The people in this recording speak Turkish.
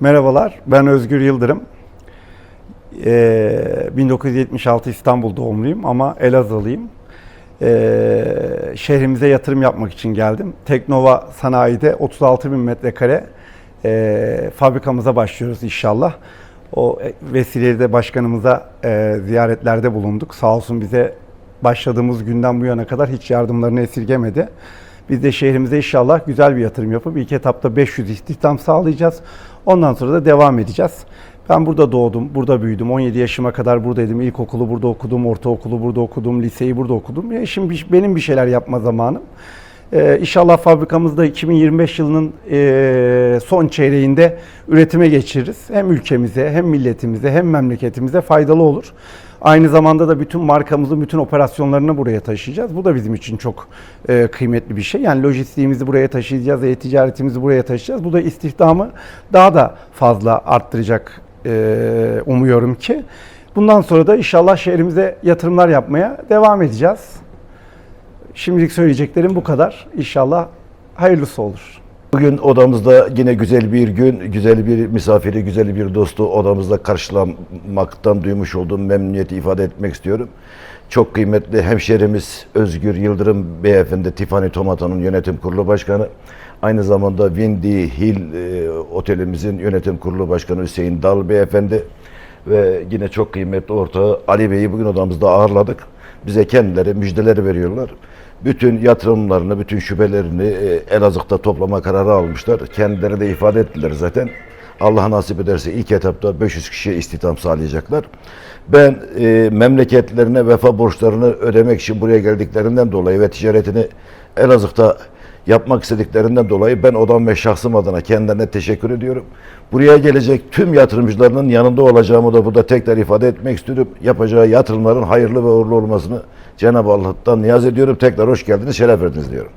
Merhabalar, ben Özgür Yıldırım. Ee, 1976 İstanbul doğumluyum ama Elazığlıyım. Ee, şehrimize yatırım yapmak için geldim. Teknova Sanayi'de 36 bin metrekare e, fabrikamıza başlıyoruz inşallah. O vesileyle de başkanımıza e, ziyaretlerde bulunduk. Sağ olsun bize başladığımız günden bu yana kadar hiç yardımlarını esirgemedi. Biz de şehrimize inşallah güzel bir yatırım yapıp ilk etapta 500 istihdam sağlayacağız. Ondan sonra da devam edeceğiz. Ben burada doğdum, burada büyüdüm. 17 yaşıma kadar buradaydım. İlkokulu burada okudum, ortaokulu burada okudum, liseyi burada okudum. Ya şimdi benim bir şeyler yapma zamanım. Ee, inşallah fabrikamızda 2025 yılının e, son çeyreğinde üretime geçiririz. Hem ülkemize, hem milletimize, hem memleketimize faydalı olur. Aynı zamanda da bütün markamızın bütün operasyonlarını buraya taşıyacağız. Bu da bizim için çok e, kıymetli bir şey. Yani lojistiğimizi buraya taşıyacağız, e-ticaretimizi buraya taşıyacağız. Bu da istihdamı daha da fazla arttıracak e, umuyorum ki. Bundan sonra da inşallah şehrimize yatırımlar yapmaya devam edeceğiz. Şimdilik söyleyeceklerim bu kadar. İnşallah hayırlısı olur. Bugün odamızda yine güzel bir gün, güzel bir misafiri, güzel bir dostu odamızda karşılamaktan duymuş olduğum memnuniyeti ifade etmek istiyorum. Çok kıymetli hemşerimiz Özgür Yıldırım Beyefendi Tiffany Tomato'nun yönetim kurulu başkanı. Aynı zamanda Windy Hill e, otelimizin yönetim kurulu başkanı Hüseyin Dal Beyefendi ve yine çok kıymetli ortağı Ali Bey'i bugün odamızda ağırladık. Bize kendileri müjdeleri veriyorlar. Bütün yatırımlarını, bütün şüphelerini Elazığ'da toplama kararı almışlar. Kendileri de ifade ettiler zaten. Allah nasip ederse ilk etapta 500 kişiye istihdam sağlayacaklar. Ben e, memleketlerine vefa borçlarını ödemek için buraya geldiklerinden dolayı ve ticaretini Elazığ'da yapmak istediklerinden dolayı ben odam ve şahsım adına kendilerine teşekkür ediyorum. Buraya gelecek tüm yatırımcılarının yanında olacağımı da burada tekrar ifade etmek istiyorum. Yapacağı yatırımların hayırlı ve uğurlu olmasını Cenab-ı Allah'tan niyaz ediyorum. Tekrar hoş geldiniz, şeref verdiniz diyorum.